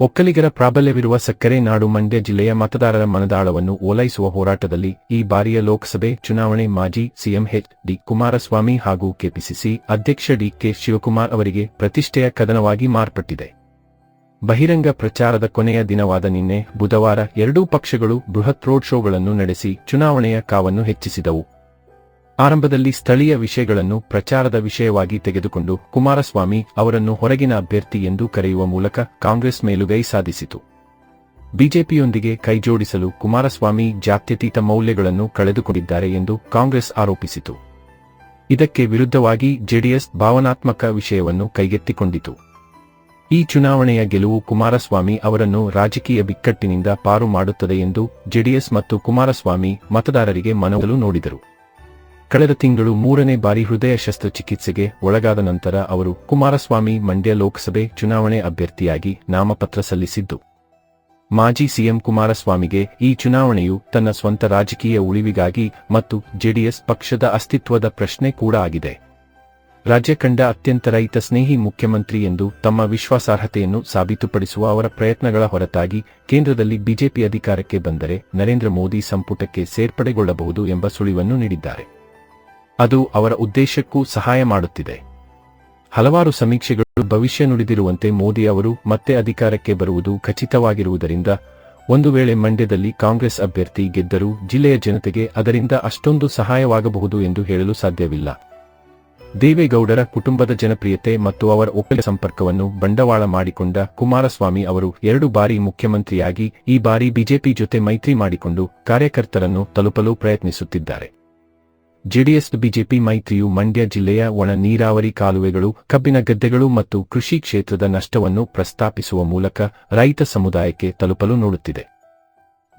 ಒಕ್ಕಲಿಗರ ಪ್ರಾಬಲ್ಯವಿರುವ ಸಕ್ಕರೆ ನಾಡು ಮಂಡ್ಯ ಜಿಲ್ಲೆಯ ಮತದಾರರ ಮನದಾಳವನ್ನು ಓಲೈಸುವ ಹೋರಾಟದಲ್ಲಿ ಈ ಬಾರಿಯ ಲೋಕಸಭೆ ಚುನಾವಣೆ ಮಾಜಿ ಸಿಎಂ ಎಚ್ ಡಿ ಕುಮಾರಸ್ವಾಮಿ ಹಾಗೂ ಕೆಪಿಸಿಸಿ ಅಧ್ಯಕ್ಷ ಡಿ ಕೆ ಶಿವಕುಮಾರ್ ಅವರಿಗೆ ಪ್ರತಿಷ್ಠೆಯ ಕದನವಾಗಿ ಮಾರ್ಪಟ್ಟಿದೆ. ಬಹಿರಂಗ ಪ್ರಚಾರದ ಕೊನೆಯ ದಿನವಾದ ನಿನ್ನೆ ಬುಧವಾರ ಎರಡೂ ಪಕ್ಷಗಳು ಬೃಹತ್ ರೋಡ್ ಶೋಗಳನ್ನು ನಡೆಸಿ ಚುನಾವಣೆಯ ಕಾವನ್ನು ಹೆಚ್ಚಿಸಿದವು. ಆರಂಭದಲ್ಲಿ ಸ್ಥಳೀಯ ವಿಷಯಗಳನ್ನು ಪ್ರಚಾರದ ವಿಷಯವಾಗಿ ತೆಗೆದುಕೊಂಡು ಕುಮಾರಸ್ವಾಮಿ ಅವರನ್ನು ಹೊರಗಿನ ಅಭ್ಯರ್ಥಿ ಎಂದು ಕರೆಯುವ ಮೂಲಕ ಕಾಂಗ್ರೆಸ್ ಮೇಲುಗೈ ಸಾಧಿಸಿತು. ಬಿಜೆಪಿಯೊಂದಿಗೆ ಕೈಜೋಡಿಸಲು ಕುಮಾರಸ್ವಾಮಿ ಜಾತ್ಯತೀತ ಮೌಲ್ಯಗಳನ್ನು ಕಳೆದುಕೊಂಡಿದ್ದಾರೆ ಎಂದು ಕಾಂಗ್ರೆಸ್ ಆರೋಪಿಸಿತು. ಇದಕ್ಕೆ ವಿರುದ್ಧವಾಗಿ ಜೆಡಿಎಸ್ ಭಾವನಾತ್ಮಕ ವಿಷಯವನ್ನು ಕೈಗೆತ್ತಿಕೊಂಡಿತು. ಈ ಚುನಾವಣೆಯ ಗೆಲುವು ಕುಮಾರಸ್ವಾಮಿ ಅವರನ್ನು ರಾಜಕೀಯ ಬಿಕ್ಕಟ್ಟಿನಿಂದ ಪಾರು ಮಾಡುತ್ತದೆ ಎಂದು ಜೆಡಿಎಸ್ ಮತ್ತು ಕುಮಾರಸ್ವಾಮಿ ಮತದಾರರಿಗೆ ಮನವೊಲು ನೋಡಿದರು. ಕಳೆದ ತಿಂಗಳು ಮೂರನೇ ಬಾರಿ ಹೃದಯ ಶಸ್ತ್ರಚಿಕಿತ್ಸೆಗೆ ಒಳಗಾದ ನಂತರ ಅವರು ಕುಮಾರಸ್ವಾಮಿ ಮಂಡ್ಯ ಲೋಕಸಭೆ ಚುನಾವಣೆ ಅಭ್ಯರ್ಥಿಯಾಗಿ ನಾಮಪತ್ರ ಸಲ್ಲಿಸಿದ್ದು. ಮಾಜಿ ಸಿಎಂ ಕುಮಾರಸ್ವಾಮಿಗೆ ಈ ಚುನಾವಣೆಯು ತನ್ನ ಸ್ವಂತ ರಾಜಕೀಯ ಉಳಿವಿಗಾಗಿ ಮತ್ತು ಜೆಡಿಎಸ್ ಪಕ್ಷದ ಅಸ್ತಿತ್ವದ ಪ್ರಶ್ನೆ ಕೂಡ ಆಗಿದೆ. ರಾಜ್ಯ ಕಂಡ ಅತ್ಯಂತ ರೈತ ಸ್ನೇಹಿ ಮುಖ್ಯಮಂತ್ರಿ ಎಂದು ತಮ್ಮ ವಿಶ್ವಾಸಾರ್ಹತೆಯನ್ನು ಸಾಬೀತುಪಡಿಸುವ ಅವರ ಪ್ರಯತ್ನಗಳ ಹೊರತಾಗಿ ಕೇಂದ್ರದಲ್ಲಿ ಬಿಜೆಪಿ ಅಧಿಕಾರಕ್ಕೆ ಬಂದರೆ ನರೇಂದ್ರ ಮೋದಿ ಸಂಪುಟಕ್ಕೆ ಸೇರ್ಪಡೆಗೊಳ್ಳಬಹುದು ಎಂಬ ಸುಳಿವನ್ನು ನೀಡಿದ್ದಾರೆ. ಅದು ಅವರ ಉದ್ದೇಶಕ್ಕೂ ಸಹಾಯ ಮಾಡುತ್ತಿದೆ. ಹಲವಾರು ಸಮೀಕ್ಷೆಗಳು ಭವಿಷ್ಯ ನುಡಿದಿರುವಂತೆ ಮೋದಿ ಅವರು ಮತ್ತೆ ಅಧಿಕಾರಕ್ಕೆ ಬರುವುದು ಖಚಿತವಾಗಿರುವುದರಿಂದ, ಒಂದು ವೇಳೆ ಮಂಡ್ಯದಲ್ಲಿ ಕಾಂಗ್ರೆಸ್ ಅಭ್ಯರ್ಥಿ ಗೆದ್ದರೂ ಜಿಲ್ಲೆಯ ಜನತೆಗೆ ಅದರಿಂದ ಅಷ್ಟೊಂದು ಸಹಾಯವಾಗಬಹುದು ಎಂದು ಹೇಳಲು ಸಾಧ್ಯವಿಲ್ಲ. ದೇವೇಗೌಡರ ಕುಟುಂಬದ ಜನಪ್ರಿಯತೆ ಮತ್ತು ಅವರ ಒಕ್ಕಲಿಗ ಸಂಪರ್ಕವನ್ನು ಬಂಡವಾಳ ಮಾಡಿಕೊಂಡ ಕುಮಾರಸ್ವಾಮಿ ಅವರು ಎರಡು ಬಾರಿ ಮುಖ್ಯಮಂತ್ರಿಯಾಗಿ, ಈ ಬಾರಿ ಬಿಜೆಪಿ ಜೊತೆ ಮೈತ್ರಿ ಮಾಡಿಕೊಂಡು ಕಾರ್ಯಕರ್ತರನ್ನು ತಲುಪಲು ಪ್ರಯತ್ನಿಸುತ್ತಿದ್ದಾರೆ. ಜೆಡಿಎಸ್ ಬಿಜೆಪಿ ಮೈತ್ರಿಯು ಮಂಡ್ಯ ಜಿಲ್ಲೆಯ ಒಣ ನೀರಾವರಿ ಕಾಲುವೆಗಳು, ಕಬ್ಬಿನ ಗದ್ದೆಗಳು ಮತ್ತು ಕೃಷಿ ಕ್ಷೇತ್ರದ ನಷ್ಟವನ್ನು ಪ್ರಸ್ತಾಪಿಸುವ ಮೂಲಕ ರೈತ ಸಮುದಾಯಕ್ಕೆ ತಲುಪಲು ನೋಡುತ್ತಿದೆ.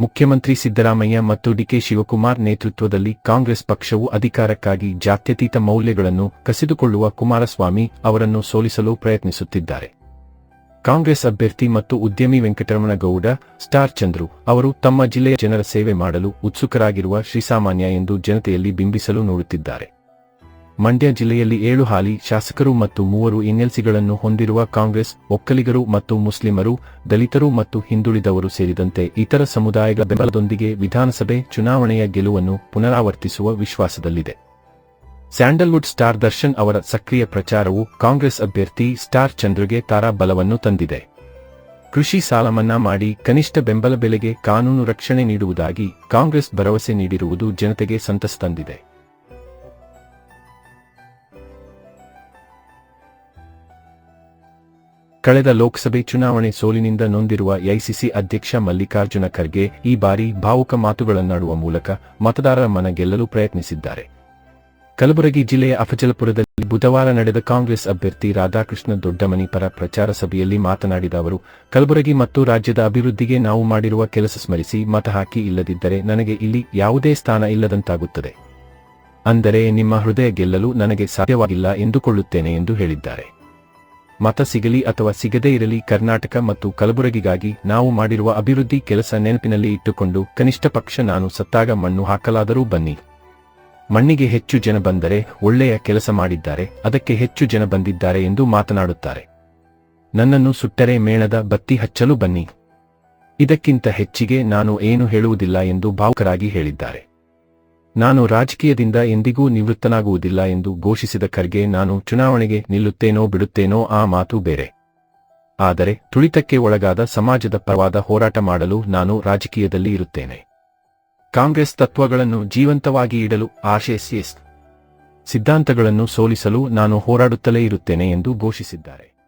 ಮುಖ್ಯಮಂತ್ರಿ ಸಿದ್ದರಾಮಯ್ಯ ಮತ್ತು ಡಿಕೆ ಶಿವಕುಮಾರ್ ನೇತೃತ್ವದಲ್ಲಿ ಕಾಂಗ್ರೆಸ್ ಪಕ್ಷವು ಅಧಿಕಾರಕ್ಕಾಗಿ ಜಾತ್ಯತೀತ ಮೌಲ್ಯಗಳನ್ನು ಕಸಿದುಕೊಳ್ಳುವ ಕುಮಾರಸ್ವಾಮಿ ಅವರನ್ನು ಸೋಲಿಸಲು ಪ್ರಯತ್ನಿಸುತ್ತಿದ್ದಾರೆ. ಕಾಂಗ್ರೆಸ್ ಅಭ್ಯರ್ಥಿ ಮತ್ತು ಉದ್ಯಮಿ ವೆಂಕಟರಮಣಗೌಡ, ಸ್ಟಾರ್ ಚಂದ್ರು ಅವರು ತಮ್ಮ ಜಿಲ್ಲೆಯ ಜನರ ಸೇವೆ ಮಾಡಲು ಉತ್ಸುಕರಾಗಿರುವ ಶ್ರೀಸಾಮಾನ್ಯ ಎಂದು ಜನತೆಯಲ್ಲಿ ಬಿಂಬಿಸಲು ನೋಡುತ್ತಿದ್ದಾರೆ. ಮಂಡ್ಯ ಜಿಲ್ಲೆಯಲ್ಲಿ ಏಳು ಹಾಲಿ ಶಾಸಕರು ಮತ್ತು ಮೂವರು ಎನ್ಎಲ್ಸಿಗಳನ್ನು ಹೊಂದಿರುವ ಕಾಂಗ್ರೆಸ್ ಒಕ್ಕಲಿಗರು ಮತ್ತು ಮುಸ್ಲಿಮರು, ದಲಿತರು ಮತ್ತು ಹಿಂದುಳಿದವರು ಸೇರಿದಂತೆ ಇತರ ಸಮುದಾಯಗಳ ಬೆಂಬಲದೊಂದಿಗೆ ವಿಧಾನಸಭೆ ಚುನಾವಣೆಯ ಗೆಲುವನ್ನು ಪುನರಾವರ್ತಿಸುವ ವಿಶ್ವಾಸದಲ್ಲಿದೆ. ಸ್ಯಾಂಡಲ್ವುಡ್ ಸ್ಟಾರ್ ದರ್ಶನ್ ಅವರ ಸಕ್ರಿಯ ಪ್ರಚಾರವು ಕಾಂಗ್ರೆಸ್ ಅಭ್ಯರ್ಥಿ ಸ್ಟಾರ್ ಚಂದ್ರಗೆ ತಾರಾ ಬಲವನ್ನು ತಂದಿದೆ. ಕೃಷಿ ಸಾಲ ಮನ್ನಾ ಮಾಡಿ ಕನಿಷ್ಠ ಬೆಂಬಲ ಬೆಲೆಗೆ ಕಾನೂನು ರಕ್ಷಣೆ ನೀಡುವುದಾಗಿ ಕಾಂಗ್ರೆಸ್ ಭರವಸೆ ನೀಡಿರುವುದು ಜನತೆಗೆ ಸಂತಸ ತಂದಿದೆ. ಕಳೆದ ಲೋಕಸಭೆ ಚುನಾವಣೆ ಸೋಲಿನಿಂದ ನೊಂದಿರುವ ಎಐಸಿಸಿ ಅಧ್ಯಕ್ಷ ಮಲ್ಲಿಕಾರ್ಜುನ ಖರ್ಗೆ ಈ ಬಾರಿ ಭಾವುಕ ಮಾತುಗಳನ್ನಾಡುವ ಮೂಲಕ ಮತದಾರರ ಮನ ಗೆಲ್ಲಲು ಪ್ರಯತ್ನಿಸಿದ್ದಾರೆ. ಕಲಬುರಗಿ ಜಿಲ್ಲೆಯ ಅಫಜಲಪುರದಲ್ಲಿ ಬುಧವಾರ ನಡೆದ ಕಾಂಗ್ರೆಸ್ ಅಭ್ಯರ್ಥಿ ರಾಧಾಕೃಷ್ಣ ದೊಡ್ಡಮನಿ ಪರ ಪ್ರಚಾರ ಸಭೆಯಲ್ಲಿ ಮಾತನಾಡಿದ ಅವರು, ಕಲಬುರಗಿ ಮತ್ತು ರಾಜ್ಯದ ಅಭಿವೃದ್ಧಿಗೆ ನಾವು ಮಾಡಿರುವ ಕೆಲಸ ಸ್ಮರಿಸಿ ಮತ ಹಾಕಿ ಇಲ್ಲದಿದ್ದರೆ ನನಗೆ ಇಲ್ಲಿ ಯಾವುದೇ ಸ್ಥಾನ ಇಲ್ಲದಂತಾಗುತ್ತದೆ. ಅಂದರೆ ನಿಮ್ಮ ಹೃದಯ ಗೆಲ್ಲಲು ನನಗೆ ಸಾಧ್ಯವಾಗಿಲ್ಲ ಎಂದುಕೊಳ್ಳುತ್ತೇನೆ ಎಂದು ಹೇಳಿದ್ದಾರೆ. ಮತ ಸಿಗಲಿ ಅಥವಾ ಸಿಗದೇ ಇರಲಿ ಕರ್ನಾಟಕ ಮತ್ತು ಕಲಬುರಗಿಗಾಗಿ ನಾವು ಮಾಡಿರುವ ಅಭಿವೃದ್ಧಿ ಕೆಲಸ ನೆನಪಿನಲ್ಲಿ ಇಟ್ಟುಕೊಂಡು ಕನಿಷ್ಠ ಪಕ್ಷ ನಾನು ಸತ್ತಾಗ ಮಣ್ಣು ಹಾಕಲಾದರೂ ಬನ್ನಿ. ಮಣ್ಣಿಗೆ ಹೆಚ್ಚು ಜನ ಬಂದರೆ ಒಳ್ಳೆಯ ಕೆಲಸ ಮಾಡಿದ್ದಾರೆ, ಅದಕ್ಕೆ ಹೆಚ್ಚು ಜನ ಬಂದಿದ್ದಾರೆ ಎಂದು ಮಾತನಾಡುತ್ತಾರೆ. ನನ್ನನ್ನು ಸುಟ್ಟರೆ ಮೇಣದ ಬತ್ತಿ ಹಚ್ಚಲು ಬನ್ನಿ. ಇದಕ್ಕಿಂತ ಹೆಚ್ಚಿಗೆ ನಾನು ಏನು ಹೇಳುವುದಿಲ್ಲ ಎಂದು ಭಾವುಕರಾಗಿ ಹೇಳಿದ್ದಾರೆ. ನಾನು ರಾಜಕೀಯದಿಂದ ಎಂದಿಗೂ ನಿವೃತ್ತನಾಗುವುದಿಲ್ಲ ಎಂದು ಘೋಷಿಸಿದ ಖರ್ಗೆ, ನಾನು ಚುನಾವಣೆಗೆ ನಿಲ್ಲುತ್ತೇನೋ ಬಿಡುತ್ತೇನೋ ಆ ಮಾತು ಬೇರೆ. ಆದರೆ ತುಳಿತಕ್ಕೆ ಒಳಗಾದ ಸಮಾಜದ ಪರವಾದ ಹೋರಾಟ ಮಾಡಲು ನಾನು ರಾಜಕೀಯದಲ್ಲಿ ಇರುತ್ತೇನೆ. ಕಾಂಗ್ರೆಸ್ ತತ್ವಗಳನ್ನು ಜೀವಂತವಾಗಿ ಇಡಲು ಆರ್ಎಸ್ಎಸ್ ಸಿದ್ಧಾಂತಗಳನ್ನು ಸೋಲಿಸಲು ನಾನು ಹೋರಾಡುತ್ತಲೇ ಇರುತ್ತೇನೆ ಎಂದು ಘೋಷಿಸಿದ್ದಾರೆ.